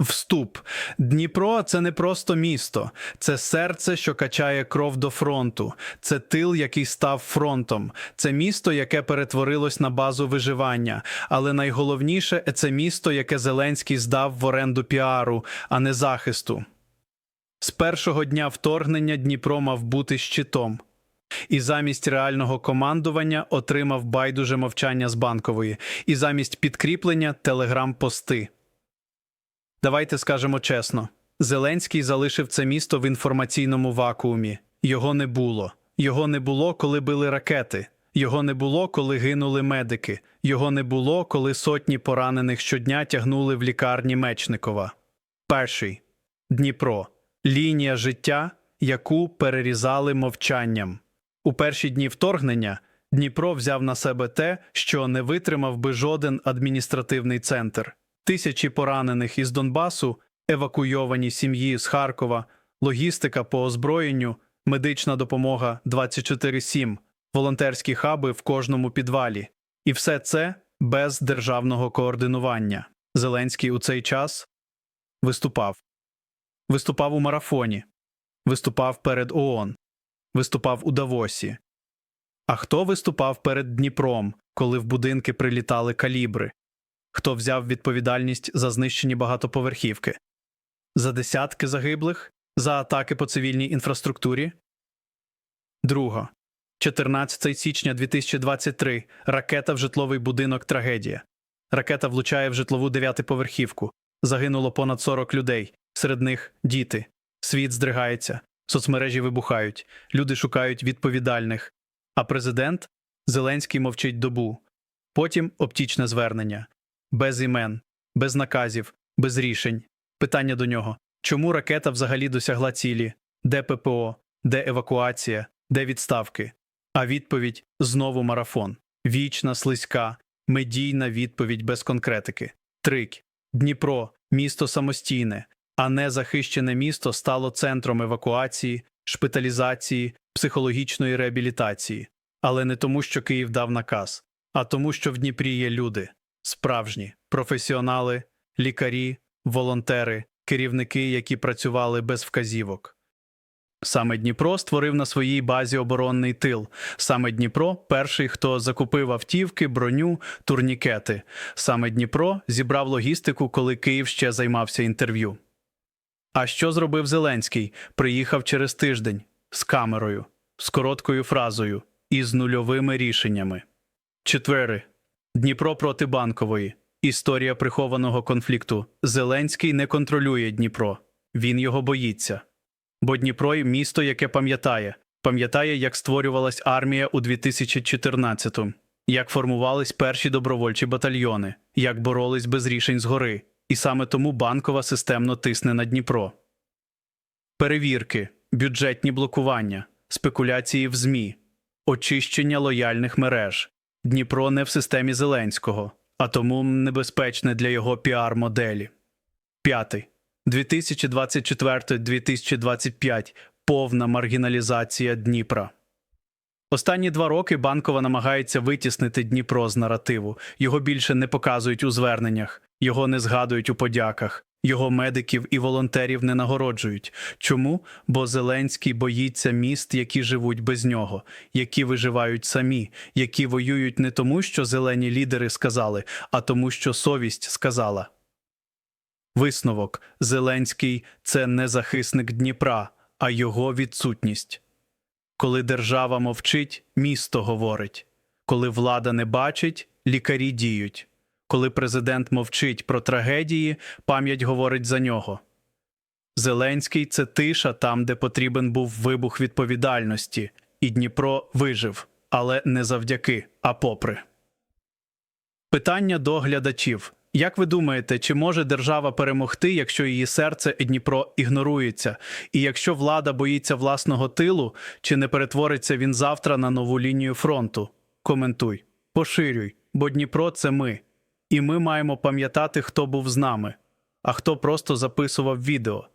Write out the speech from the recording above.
Вступ. Дніпро це не просто місто, це серце, що качає кров до фронту, це тил, який став фронтом, це місто, яке перетворилось на базу виживання. Але найголовніше це місто, яке Зеленський здав в оренду піару, а не захисту. З першого дня вторгнення Дніпро мав бути щитом. І замість реального командування отримав байдуже мовчання з банкової, і замість підкріплення телеграм-пости. Давайте скажемо чесно: Зеленський залишив це місто в інформаційному вакуумі. Його не було. Його не було, коли били ракети. Його не було, коли гинули медики. Його не було, коли сотні поранених щодня тягнули в лікарні Мечникова. Перший Дніпро лінія життя, яку перерізали мовчанням. У перші дні вторгнення Дніпро взяв на себе те, що не витримав би жоден адміністративний центр. Тисячі поранених із Донбасу, евакуйовані сім'ї з Харкова, логістика по озброєнню, медична допомога 24-7, волонтерські хаби в кожному підвалі. І все це без державного координування. Зеленський у цей час виступав. Виступав у марафоні, виступав перед ООН, виступав у Давосі. А хто виступав перед Дніпром, коли в будинки прилітали калібри? Хто взяв відповідальність за знищені багатоповерхівки? За десятки загиблих? За атаки по цивільній інфраструктурі? Друго. 14 січня 2023. Ракета в житловий будинок трагедія. Ракета влучає в житлову дев'ятиповерхівку. Загинуло понад 40 людей, серед них діти. Світ здригається, соцмережі вибухають, люди шукають відповідальних. А президент Зеленський мовчить добу. Потім оптічне звернення. Без імен, без наказів, без рішень. Питання до нього: чому ракета взагалі досягла цілі? Де ППО, де евакуація, де відставки? А відповідь знову марафон. Вічна, слизька, медійна відповідь без конкретики. Трик. Дніпро, місто самостійне, а не захищене місто стало центром евакуації, шпиталізації, психологічної реабілітації. Але не тому, що Київ дав наказ, а тому, що в Дніпрі є люди справжні професіонали, лікарі, волонтери, керівники, які працювали без вказівок. Саме Дніпро створив на своїй базі оборонний тил. Саме Дніпро перший, хто закупив автівки, броню, турнікети. Саме Дніпро зібрав логістику, коли Київ ще займався інтерв'ю. А що зробив Зеленський? Приїхав через тиждень з камерою, з короткою фразою і з нульовими рішеннями. Четвери. Дніпро проти банкової. Історія прихованого конфлікту. Зеленський не контролює Дніпро. Він його боїться. Бо Дніпро – місто, яке пам'ятає. Пам'ятає, як створювалась армія у 2014-му, як формувались перші добровольчі батальйони, як боролись без рішень згори. І саме тому банкова системно тисне на Дніпро. Перевірки, бюджетні блокування, спекуляції в ЗМІ, очищення лояльних мереж. Дніпро не в системі Зеленського, а тому небезпечне для його піар-моделі. П'ятий. 2024-2025 повна маргіналізація Дніпра. Останні два роки банкова намагається витіснити Дніпро з наративу. Його більше не показують у зверненнях, його не згадують у подяках, його медиків і волонтерів не нагороджують. Чому? Бо Зеленський боїться міст, які живуть без нього, які виживають самі, які воюють не тому, що зелені лідери сказали, а тому, що совість сказала. Висновок Зеленський це не захисник Дніпра, а його відсутність. Коли держава мовчить, місто говорить. Коли влада не бачить, лікарі діють. Коли президент мовчить про трагедії, пам'ять говорить за нього. Зеленський це тиша там, де потрібен був вибух відповідальності, і Дніпро вижив, але не завдяки, а попри. Питання до глядачів. Як ви думаєте, чи може держава перемогти, якщо її серце і Дніпро ігнорується? І якщо влада боїться власного тилу, чи не перетвориться він завтра на нову лінію фронту? Коментуй, поширюй, бо Дніпро це ми. І ми маємо пам'ятати, хто був з нами, а хто просто записував відео.